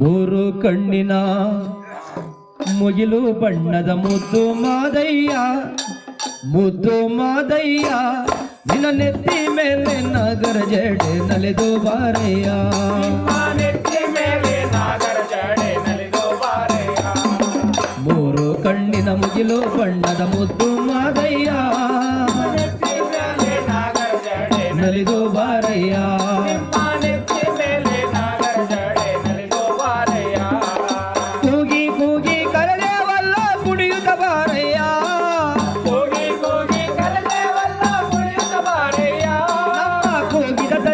ಮೂರು ಕಣ್ಣಿನ ಮುಗಿಲು ಬಣ್ಣದ ಮುದ್ದು ಮಾದಯ್ಯ ಮುದ್ದು ಮಾದಯ್ಯ, ನಿನ್ನ ನೆತ್ತಿ ಮೇಲೆ ನಾಗರ ಜಡೆ ನಲೆದು ಬಾರಯ್ಯ. ಮೂರು ಕಣ್ಣಿನ ಮುಗಿಲು ಬಣ್ಣದ ಮುದ್ದು ಮಾದಯ್ಯ, ನಲಿದು ಬಾರಯ್ಯ.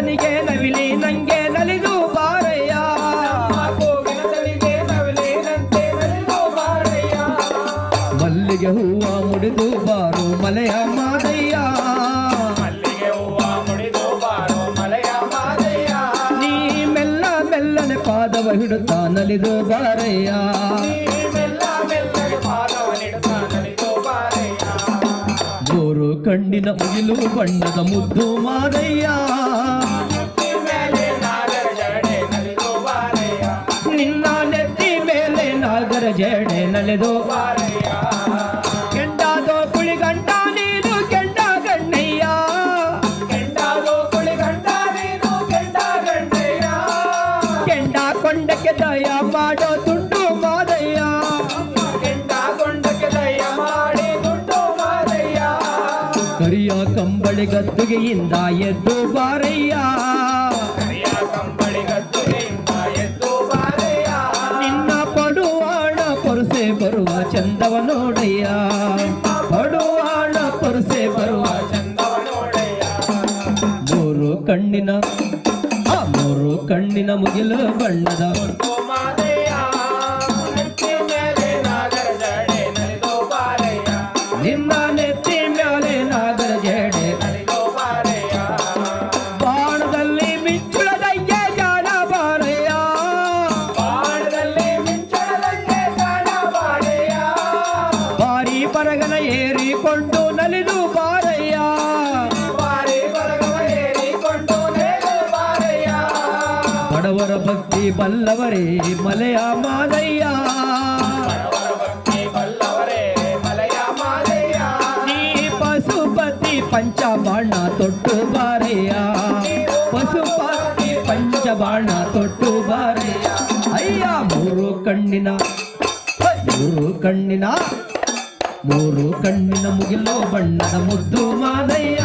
ತನಿಗೆ ನವಿಲಿ, ನಂಗೆ ನಲಿದು ಬಾರಯ್ಯ. ಮಲ್ಲಿಗೆ ಹೂವ ಮುಡಿದು ಬಾರು ಮಲೆಯ ಮಾದಯ್ಯ. ನೀ ಮೆಲ್ಲ ಮೆಲ್ಲನೆ ಪಾದವ ಹಿಡುತ್ತಾ ನಲಿದು ಬಾರಯ್ಯ. ಕಣ್ಣಿನ ಮುಗಿಲು ಬಣ್ಣದ ಮುದ್ದು ಮಾದಯ್ಯ. ನಾಗರ ಜಡೆ ನಲೆದು. ಕೆಂಡಾದೋ ಕುಳಿಗಂಟ ನೀನು, ಕೆಂಡ ಗಣ್ಣಯ್ಯ. ಕೆಂಡ ಕೊಂಡಕ್ಕೆ ದಯ ಮಾಡೋ ತುಂಡು ಮಾದಯ್ಯ. ಕರಿಯ ಕಂಬಳಿ ಗದ್ದುಗೆಯಿಂದ ಎದ್ದು ಬಾರಯ್ಯ. ನಿನ್ನ ಪೊರಸೆ ಬರುವ ಚಂದವ ನೋಡಯ್ಯ ಪಡುವಾಣ ಪರುಸೆ ಬರುವ ಮೂರು ಕಣ್ಣಿನ ಮೂರು ಕಣ್ಣಿನ ಮುಗಿಲು ಬಣ್ಣದ ಏರಿಕೊಂಡು ನಲಿದು ಬಾರಯ್ಯ. ಬಡವರ ಭಕ್ತಿ ಬಲ್ಲವರೇ ಮಲೆಯ ಮಾದಯ್ಯ ನೀ ಪಶುಪತಿ ಪಂಚಬಾಣ ತೊಟ್ಟು ಬಾರಯ್ಯ. ಪಶುಪತಿ ಪಂಚಬಾಣ ತೊಟ್ಟು ಬಾರಯ್ಯ. ಅಯ್ಯ ಮೂರು ಕಣ್ಣಿನ ಮೂರು ಕಣ್ಣಿನ ಮೂರು ಕಣ್ಣಿನ ಮುಗಿಲು ಬಣ್ಣದ ಮುದ್ದು ಮಾದಯ್ಯ.